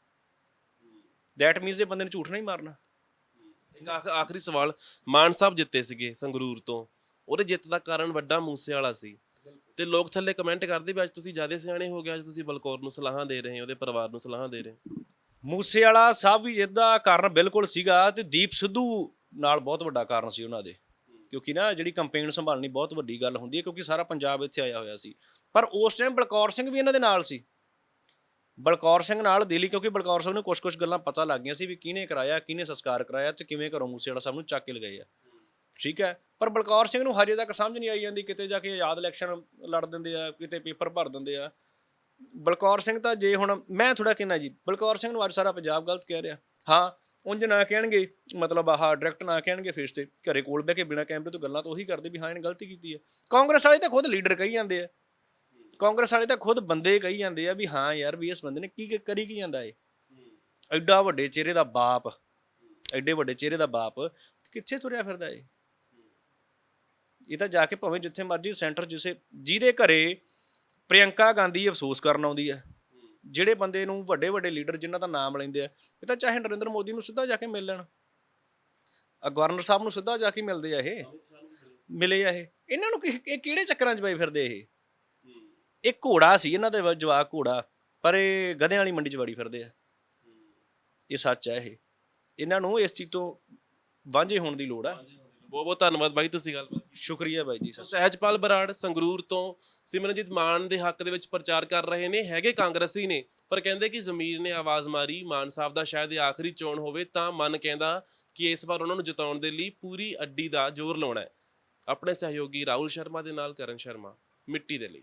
ਦੈਟ ਮੀਨਸ ਇਹ ਬੰਦੇ ਨੂੰ ਝੂਠ ਨਹੀਂ ਮਾਰਨਾ। ਇੱਕ ਆਖ- ਆਖਰੀ ਸਵਾਲ, ਮਾਨ ਸਾਹਿਬ ਜਿੱਤੇ ਸੀਗੇ ਸੰਗਰੂਰ ਤੋਂ। ਉਹਦੇ ਜਿੱਤ ਦਾ ਕਾਰਨ ਵੱਡਾ ਮੂਸੇ ਵਾਲਾ ਸੀ। ਤੇ ਲੋਕ ਥੱਲੇ ਕਮੈਂਟ ਕਰਦੇ ਵੀ ਅੱਜ ਤੁਸੀਂ ਜ਼ਿਆਦਾ ਸਿਆਣੇ ਹੋ ਗਏ, ਅੱਜ ਤੁਸੀਂ ਬਲਕੌਰ ਨੂੰ ਸਲਾਹਾਂ ਦੇ ਰਹੇ ਹੋ, ਉਹਦੇ ਪਰਿਵਾਰ ਨੂੰ ਸਲਾਹਾਂ ਦੇ ਰਹੇ ਹੋ। ਮੂਸੇ ਵਾਲਾ ਸਾਹਿਬ ਵੀ ਜਿੱਦਾ ਕਾਰਨ ਬਿਲਕੁਲ ਸੀਗਾ ਤੇ ਦੀਪ ਸਿੱਧੂ ਨਾਲ ਬਹੁਤ ਵੱਡਾ ਕਾਰਨ ਸੀ ਉਹਨਾਂ ਦੇ। ਕਿਉਂਕਿ ਨਾ ਜਿਹੜੀ ਕੰਪੇਨ ਸੰਭਾਲਣੀ ਬਹੁਤ ਵੱਡੀ ਗੱਲ ਹੁੰਦੀ ਹੈ ਕਿਉਂਕਿ ਸਾਰਾ ਪੰਜਾਬ ਇੱਥੇ ਆਇਆ ਹੋਇਆ ਸੀ। ਪਰ ਉਸ ਟਾਈਮ ਬਲਕੌਰ ਸਿੰਘ ਵੀ ਇਹਨਾਂ ਦੇ ਨਾਲ ਸੀ। ਬਲਕੌਰ ਸਿੰਘ ਨਾਲ ਦਿੱਲੀ ਕਿਉਂਕਿ ਬਲਕੌਰ ਸਿੰਘ ਨੂੰ ਕੁਝ-ਕੁਝ ਗੱਲਾਂ ਪਤਾ ਲੱਗ ਗਈਆਂ ਸੀ ਵੀ ਕਿਹਨੇ ਕਰਾਇਆ, ਕਿਹਨੇ ਸੰਸਕਾਰ ਕਰਾਇਆ ਤੇ ਕਿਵੇਂ ਘਰੋਂ ਮੂਸੇ ਵਾਲਾ ਸਾਹਿਬ ਨੂੰ ਚੱਕ ਕੇ ਲਗਾਏ ਆ। ਠੀਕ ਹੈ? ਪਰ ਬਲਕੌਰ ਸਿੰਘ ਨੂੰ ਹਜੇ ਤੱਕ ਸਮਝ ਨਹੀਂ ਆਈ ਜਾਂਦੀ ਕਿਤੇ ਜਾ ਕੇ ਆਜ਼ਾਦ ਇਲੈਕਸ਼ਨ ਲੜ ਦਿੰਦੇ ਆ, ਕਿਤੇ ਪੇਪਰ ਭਰ ਦਿੰਦੇ ਆ। ਬਲਕੌਰ ਸਿੰਘ ਤਾਂ ਜੇ ਹੁਣ, ਮੈਂ ਥੋੜਾ ਕਹਿਣਾ ਜੀ, ਬਲਕੌਰ ਸਿੰਘ ਨੂੰ ਅੱਜ ਸਾਰਾ ਪੰਜਾਬ ਗਲਤ ਕਹਿ ਰਿਹਾ। ਹਾਂ, ਉਂਝ ਨਾ ਕਹਿਣਗੇ, ਮਤਲਬ ਆਹ ਡਾਇਰੈਕਟ ਨਾ ਕਹਿਣਗੇ ਫੇਸ ਤੇ, ਘਰੇ ਕੋਲ ਬਹਿ ਕੇ ਬਿਨਾ ਕੈਮਰੇ ਤੋਂ ਗੱਲਾਂ ਤਾਂ ਉਹੀ ਕਰਦੇ ਵੀ ਹਾਂ, ਇਹਨੇ ਗਲਤੀ ਕੀਤੀ ਹੈ। ਕਾਂਗਰਸ ਵਾਲੇ ਤਾਂ ਖੁਦ ਲੀਡਰ ਕਹੀ ਜਾਂਦੇ ਆ। ਕਾਂਗਰਸ ਵਾਲੇ ਤਾਂ ਖੁਦ ਬੰਦੇ ਕਹੀ ਜਾਂਦੇ ਆ ਵੀ ਹਾਂ ਯਾਰ ਵੀ ਇਸ ਬੰਦੇ ਨੇ ਕੀ ਕਰੀ ਕੀ ਜਾਂਦਾ ਏ ਐਡਾ ਵੱਡੇ ਚਿਹਰੇ ਦਾ ਬਾਪ, ਐਡੇ ਵੱਡੇ ਚਿਹਰੇ ਦਾ ਬਾਪ ਕਿੱਥੇ ਤੁਰਿਆ ਫਿਰਦਾ ਏ ਇਹ ਤਾਂ ਜਾ ਕੇ ਭਾਵੇਂ ਜਿੱਥੇ ਮਰਜ਼ੀ, ਸੈਂਟਰ ਜਿਸੇ, ਜਿਹਦੇ ਘਰੇ ਪ੍ਰਿਯੰਕਾ ਗਾਂਧੀ ਅਫਸੋਸ ਕਰਨ ਆਉਂਦੀ ਹੈ ਜਿਹੜੇ ਬੰਦੇ ਨੂੰ ਵੱਡੇ ਵੱਡੇ ਲੀਡਰ ਜਿਨ੍ਹਾਂ ਦਾ ਨਾਮ ਲੈਂਦੇ ਆ, ਇਹ ਤਾਂ ਚਾਹੇ ਨਰਿੰਦਰ ਮੋਦੀ ਨੂੰ ਸਿੱਧਾ ਜਾ ਕੇ ਮਿਲ ਲੈਣ। ਆ ਗਵਰਨਰ ਸਾਹਿਬ ਨੂੰ ਸਿੱਧਾ ਜਾ ਕੇ ਮਿਲਦੇ ਆ ਇਹ। ਮਿਲੇ ਆ ਇਹ। ਇਹਨਾਂ ਨੂੰ ਇਹ ਕਿਹੜੇ ਚੱਕਰਾਂ 'ਚ ਪਏ ਫਿਰਦੇ ਇਹ? ਇਹ ਘੋੜਾ ਸੀ ਇਹਨਾਂ ਦੇ ਜਵਾਕ ਘੋੜਾ, ਪਰ ਇਹ ਗਧਿਆਂ ਵਾਲੀ ਮੰਡੀ 'ਚ ਵੜੀ ਫਿਰਦੇ ਆ। ਇਹ ਸੱਚ ਹੈ ਇਹ। ਇਹਨਾਂ ਨੂੰ ਇਸ ਚੀਜ਼ ਤੋਂ ਵਾਂਝੇ ਹੋਣ ਦੀ ਲੋੜ ਆ। ਬਹੁਤ ਬਹੁਤ ਧੰਨਵਾਦ ਬਾਈ, ਤੁਸੀਂ ਗੱਲ ਸ਼ੁਕਰੀਆ ਬਾਈ ਜੀ ਸਹਿਜਪਾਲ ਬਰਾੜ ਸੰਗਰੂਰ ਤੋਂ ਸਿਮਰਨਜੀਤ ਮਾਨ ਦੇ ਹੱਕ ਦੇ ਵਿੱਚ ਪ੍ਰਚਾਰ ਕਰ ਰਹੇ ਨੇ, ਹੈਗੇ ਕਾਂਗਰਸੀ ਨੇ, ਪਰ ਕਹਿੰਦੇ ਕਿ ਜ਼ਮੀਰ ਨੇ ਆਵਾਜ਼ ਮਾਰੀ, ਮਾਨ ਸਾਹਿਬ ਦਾ ਸ਼ਾਇਦ ਇਹ ਆਖਰੀ ਚੋਣ ਹੋਵੇ ਤਾਂ ਮਨ ਕਹਿੰਦਾ ਕਿ ਇਸ ਵਾਰ ਉਹਨਾਂ ਨੂੰ ਜਿਤਾਉਣ ਦੇ ਲਈ ਪੂਰੀ ਅੱਡੀ ਦਾ ਜ਼ੋਰ ਲਾਉਣਾ ਹੈ। ਆਪਣੇ ਸਹਿਯੋਗੀ ਰਾਹੁਲ ਸ਼ਰਮਾ ਦੇ ਨਾਲ ਕਰਨ ਸ਼ਰਮਾ, ਮਿੱਟੀ ਦੇ ਲਈ।